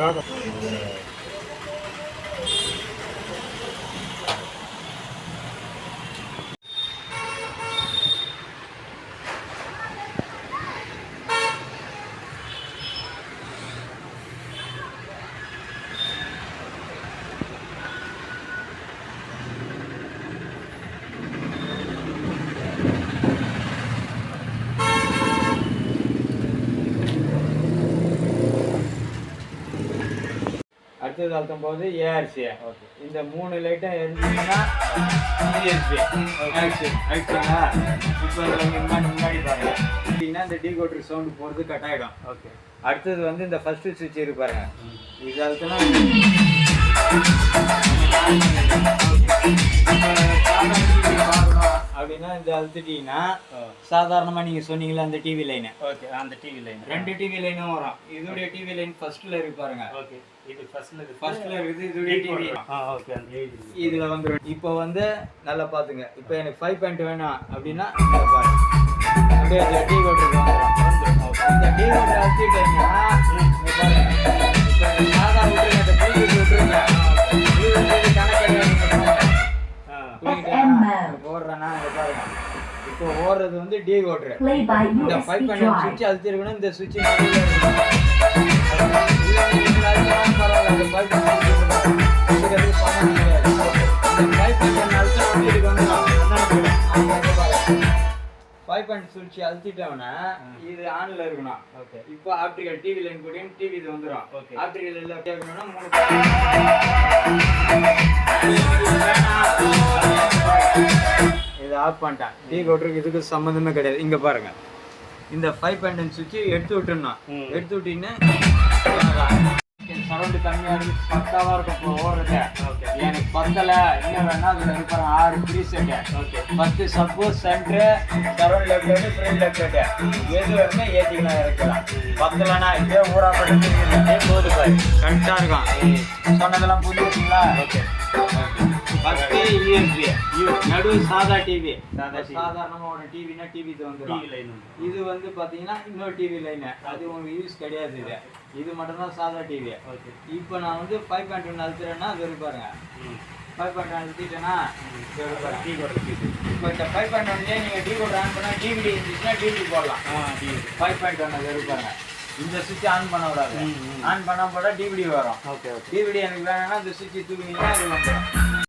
Gracias. அடுத்தது அழுத்தும் போது ஏஆர்சி இந்த மூணு லைட்டும் இஎஸ்பி ஆக்ஷன் ஆக்ஷனா இப்போ முன்னாடி பாருங்க. அப்படின்னா இந்த டீ கோட்ரு சவுண்டு போகிறது கட் ஆகிடும் Okay. அடுத்தது வந்து இந்த ஃபர்ஸ்ட் சுவிட்ச் இருக்கு பாருங்க. இது அழுத்தினா அப்படின்னா இந்த அழுத்திட்டீங்கன்னா சாதாரணமாக நீங்கள் சொன்னீங்களா அந்த டிவி லைனு Okay. அந்த டிவி லைன் ரெண்டு டிவி லைனும் வரும். இதோடைய டிவி லைன் ஃபர்ஸ்ட்ல இருக்கு பாருங்க. ஓகே இது ஃபர்ஸ்ட்ல இருக்கு. ஃபர்ஸ்ட்ல இருக்குது இதோடைய டிவி ஓகே அந்த இதுல வந்துடும் இப்போ வந்து நல்லா பாத்துங்க. இப்போ எனக்கு ஃபைவ் பாயிண்ட் வேணும் அப்படின்னா. அப்படியே அந்த டீ கோட்டருக்கு வந்துடும் இந்த டீ கோட்டர் அழுத்திட்டீங்கன்னா பாருங்க. இப்போ ஓடுறது வந்து டீ by இந்த ஃபைவ் பாயிண்ட் drive. சுவிட்ச் அழுத்திருக்கணும் இந்த சுவிட்ச் ஃபைவ் பாயிண்ட் சுவிட்ச் அழுத்திட்டோம்னா இது ஆன்ல இருக்கணும். ஓகே. இப்போ ஆப்டிகல் டிவி லைன் கூட டிவி இது வந்துடும் Okay. ஆப்டிகல் எல்லாம் மூணு ஆஃப் பண்ணிட்டேன். டீ கோட்டருக்கு இதுக்கு சம்மந்தமே கிடையாது. இங்க பாருங்க. இந்த ஃபைவ் பாயிண்ட் சுவிட்ச் எடுத்து விட்டுருணும் ம். எடுத்து விட்டீங்கன்னா சரௌண்டு கம்மியாக இருக்கு. பத்தாவா இருக்கும் இப்போ ஓடுறது ஓகே. எனக்கு பத்தல. இன்னும் வேணா அதுல இருப்பாரு ஆறு ப்ரீ செட்டு ஓகே. பத்து suppose centre surround left head front left head எது வேணுமோ ஏற்றிக்கலாம் இறக்கலாம் பத்தலனா இதே ஊரா பட்டு போது பாய் கரெக்டாக இருக்கும். சொன்னதெல்லாம் புரியுதுங்களா ஓகே. யூஎஸ்பி நடு சாதா டிவி. சாதாரணமாக ஒரு டிவினா டிவி டிவி வந்துடும் இது வந்து பார்த்தீங்கன்னா இன்னொரு டிவி லைனு அது உங்களுக்கு யூஸ் கிடையாது இது இது மட்டும்தான் சாதா டிவி ஓகே இப்போ நான் வந்து ஃபைவ் பாயிண்ட் ஒன்று அழுத்துறேன்னா அது இருக்கு பாருங்க ம் ஃபைவ் பாயிண்ட் அழுத்திட்டேன்னா இருக்கு பாருங்க. டீ கோட் இப்போ இந்த ஃபைவ் பாயிண்ட் ஒன்லேயே நீங்கள் டிவி ஆன் பண்ணால் டிவிடி இருந்துச்சுன்னா டிவிடி போடலாம் ஃபைவ் பாயிண்ட் ஒன் அது இருக்கு பாருங்க இந்த சுவிட்ச் ஆன் பண்ண விடாது. ஆன் பண்ணால் போட டிவிடி வரும் ஓகே ஓகே டிவிடி எனக்கு வேணும்னா இந்த சுவிட்ச் தூக்கினீங்கன்னா இது வந்துடும்